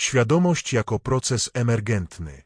Świadomość jako proces emergentny.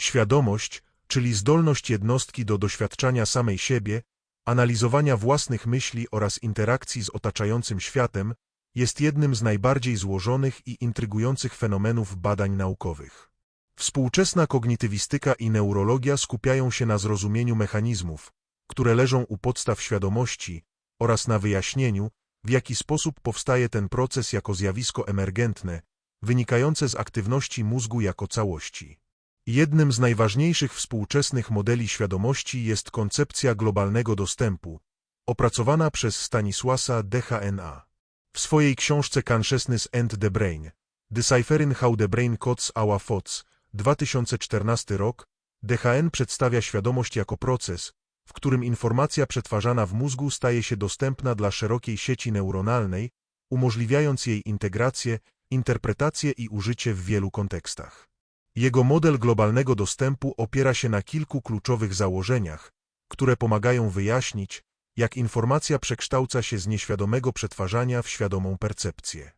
Świadomość, czyli zdolność jednostki do doświadczania samej siebie, analizowania własnych myśli oraz interakcji z otaczającym światem, jest jednym z najbardziej złożonych i intrygujących fenomenów badań naukowych. Współczesna kognitywistyka i neurologia skupiają się na zrozumieniu mechanizmów, które leżą u podstaw świadomości oraz na wyjaśnieniu, w jaki sposób powstaje ten proces jako zjawisko emergentne, wynikające z aktywności mózgu jako całości. Jednym z najważniejszych współczesnych modeli świadomości jest koncepcja globalnego dostępu, opracowana przez Stanisłasa DHNA. W swojej książce Consciousness and the Brain, Deciphering How the Brain Codes Our Thoughts, 2014 rok, DHN przedstawia świadomość jako proces, w którym informacja przetwarzana w mózgu staje się dostępna dla szerokiej sieci neuronalnej, umożliwiając jej integrację, interpretację i użycie w wielu kontekstach. Jego model globalnego dostępu opiera się na kilku kluczowych założeniach, które pomagają wyjaśnić, jak informacja przekształca się z nieświadomego przetwarzania w świadomą percepcję.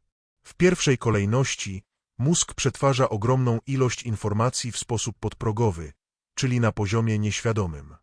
W pierwszej kolejności mózg przetwarza ogromną ilość informacji w sposób podprogowy, czyli na poziomie nieświadomym.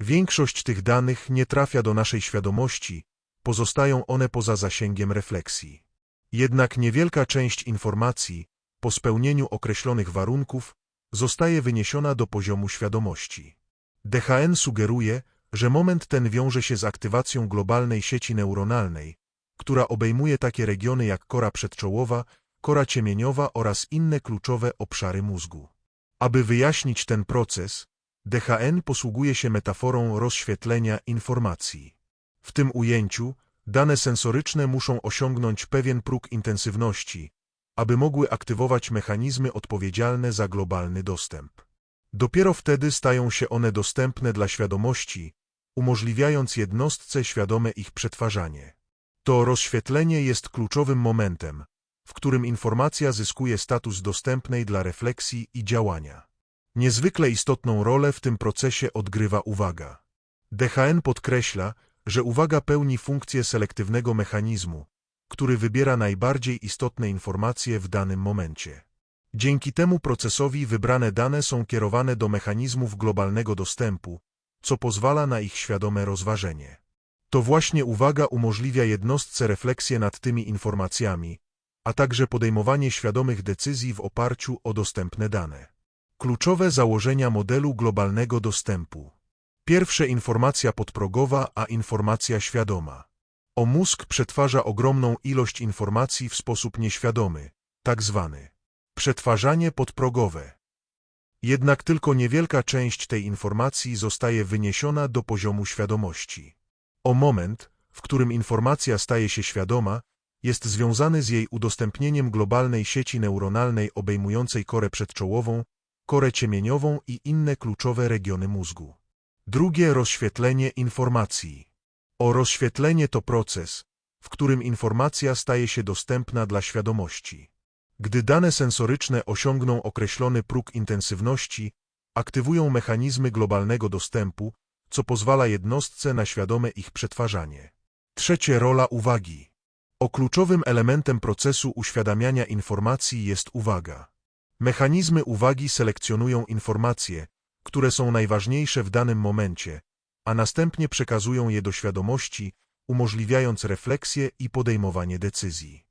Większość tych danych nie trafia do naszej świadomości, pozostają one poza zasięgiem refleksji. Jednak niewielka część informacji, po spełnieniu określonych warunków, zostaje wyniesiona do poziomu świadomości. DHN sugeruje, że moment ten wiąże się z aktywacją globalnej sieci neuronalnej, która obejmuje takie regiony jak kora przedczołowa, kora ciemieniowa oraz inne kluczowe obszary mózgu. Aby wyjaśnić ten proces, DHN posługuje się metaforą rozświetlenia informacji. W tym ujęciu dane sensoryczne muszą osiągnąć pewien próg intensywności, aby mogły aktywować mechanizmy odpowiedzialne za globalny dostęp. Dopiero wtedy stają się one dostępne dla świadomości, umożliwiając jednostce świadome ich przetwarzanie. To rozświetlenie jest kluczowym momentem, w którym informacja zyskuje status dostępnej dla refleksji i działania. Niezwykle istotną rolę w tym procesie odgrywa uwaga. DHN podkreśla, że uwaga pełni funkcję selektywnego mechanizmu, który wybiera najbardziej istotne informacje w danym momencie. Dzięki temu procesowi wybrane dane są kierowane do mechanizmów globalnego dostępu, co pozwala na ich świadome rozważenie. To właśnie uwaga umożliwia jednostce refleksję nad tymi informacjami, a także podejmowanie świadomych decyzji w oparciu o dostępne dane. Kluczowe założenia modelu globalnego dostępu. Pierwsze informacja podprogowa, a informacja świadoma. O mózg przetwarza ogromną ilość informacji w sposób nieświadomy, tak zwany przetwarzanie podprogowe. Jednak tylko niewielka część tej informacji zostaje wyniesiona do poziomu świadomości. O moment, w którym informacja staje się świadoma, jest związany z jej udostępnieniem globalnej sieci neuronalnej obejmującej korę przedczołową, korę ciemieniową i inne kluczowe regiony mózgu. Drugie rozświetlenie informacji. O rozświetlenie to proces, w którym informacja staje się dostępna dla świadomości. Gdy dane sensoryczne osiągną określony próg intensywności, aktywują mechanizmy globalnego dostępu, co pozwala jednostce na świadome ich przetwarzanie. Trzecie rola uwagi. O kluczowym elementem procesu uświadamiania informacji jest uwaga. Mechanizmy uwagi selekcjonują informacje, które są najważniejsze w danym momencie, a następnie przekazują je do świadomości, umożliwiając refleksję i podejmowanie decyzji.